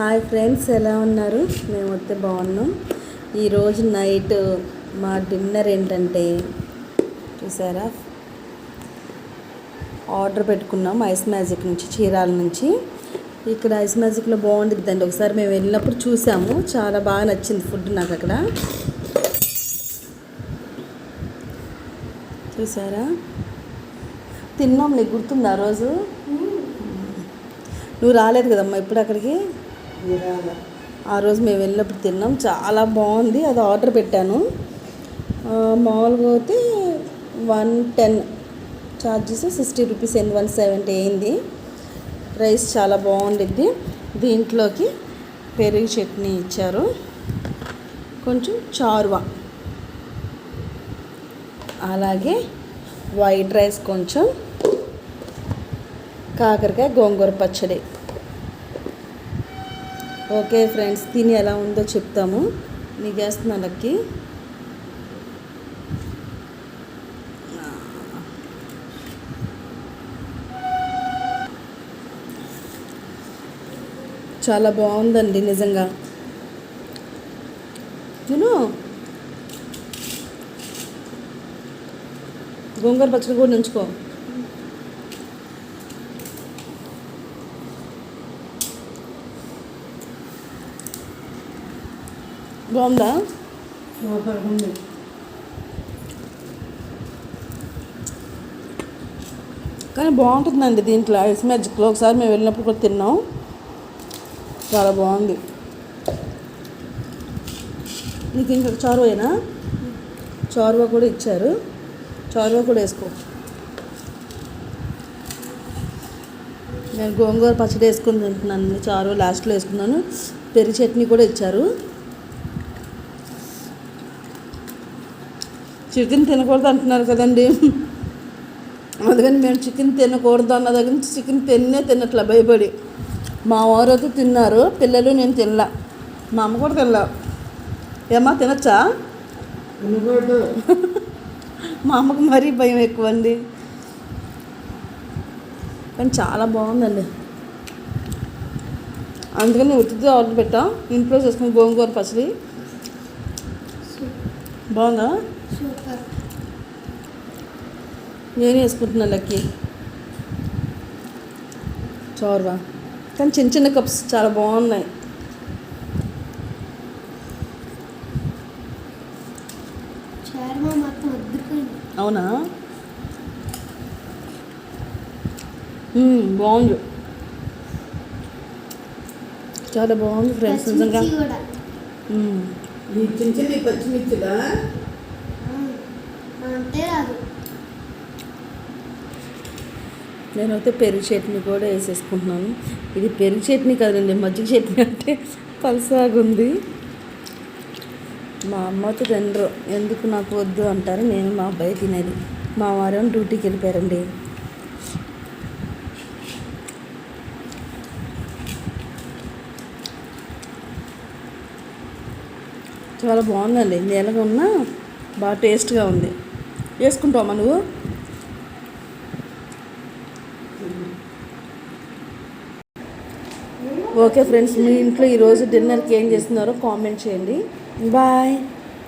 Hi friends ఎలా ఉన్నారు? మేము వస్తే బాగున్నాం ఈరోజు నైట్ మా డిన్నర్ ఏంటంటే చూసారా? ఆర్డర్ పెట్టుకున్నాం ఐస్ మ్యాజిక్ నుంచి చీరాల నుంచి. ఇక్కడ ఐస్ మ్యాజిక్లో బాగుండిద్దండి. ఒకసారి మేము వెళ్ళినప్పుడు చూసాము. చాలా బాగా నచ్చింది ఫుడ్ నాకు అక్కడ. చూసారా? తిన్నాం నీకు గుర్తుందా ఆ రోజు? నువ్వు రాలేదు కదమ్మా ఇప్పుడు అక్కడికి? ఆ రోజు మేము వెళ్ళినప్పుడు తిన్నాం. చాలా బాగుంది. అది ఆర్డర్ పెట్టాను. మామూలుగా అయితే one ten charges sixty rupees and one seventy అయింది. రైస్ చాలా బాగుండిద్ది. దీంట్లోకి పెరుగు చట్నీ ఇచ్చారు. కొంచెం చారువా. అలాగే వైట్ రైస్ కొంచెం. కాకరకాయ గోంగూర పచ్చడి. ఓకే ఫ్రెండ్స్ తిని ఎలా ఉందో చెప్తాము. మిగేస్తున్న వేస్తున్నాను లక్కి చాలా బాగుందండి నిజంగా. తిను. గోంగూర పచ్చడి కూడా ఉంచుకో. బాగుందా? కానీ బాగుంటుందండి దీంట్లో. ఐస్ మ్యాజిక్లో ఒకసారి మేము వెళ్ళినప్పుడు కూడా తిన్నాం. చాలా బాగుంది. నీకు ఇంకా చారువేనా? చారువా కూడా ఇచ్చారు. చారువా కూడా వేసుకో. నేను గోంగూర పచ్చడి వేసుకుని తింటున్నాను. చారు లాస్ట్లో వేసుకున్నాను. పెరుగు చట్నీ కూడా ఇచ్చారు. చికెన్ తినకూడదు అంటున్నారు కదండి. అందుకని మేము చికెన్ తినకూడదు అన్న దగ్గర నుంచి చికెన్ తిన్నే తినట్లే భయపడి. మా వారు అయితే తిన్నారు పిల్లలు నేను తినలా. మా అమ్మ కూడా తినలా. ఏమ్మా తినచ్చా? మా అమ్మకు మరీ భయం ఎక్కువ అండి కానీ చాలా బాగుందండి. అందుకని ఉత్తితో ఆర్డర్ పెట్టాం. ఇంట్లో చేసుకుని గోంగూర పచ్చడి. బాగుందా? సూపర్. నేను వేసుకుంటున్నా లక్కి. చోర్వా. కానీ చిన్న చిన్న కప్స్ చాలా బాగున్నాయి. అవునా? బాగుంది. చాలా బాగుంది ఫ్రెండ్స్ నిజంగా. పచ్చిమిర్చిలా? అంటే రాదు నేనైతే పెరుగు చట్నీ కూడా వేసేసుకుంటున్నాను. ఇది పెరుగు చట్నీ కదండి మజ్జిగ చట్నీ అంటే పలసాగుంది. మా అమ్మతో తినరు ఎందుకు నాకు వద్దు అంటారు. నేను మా అబ్బాయి తినేది. మా వారం డ్యూటీకి వెళ్ళిపోయారండి. చాలా బాగుందండి. నీళ్ళగా ఉన్నా బాగా టేస్ట్గా ఉంది. వేసుకుంటావమ్మా నువ్వు? ఓకే ఫ్రెండ్స్ మీ ఇంట్లో ఈరోజు డిన్నర్కి ఏం చేస్తున్నారో కామెంట్ చేయండి. బాయ్.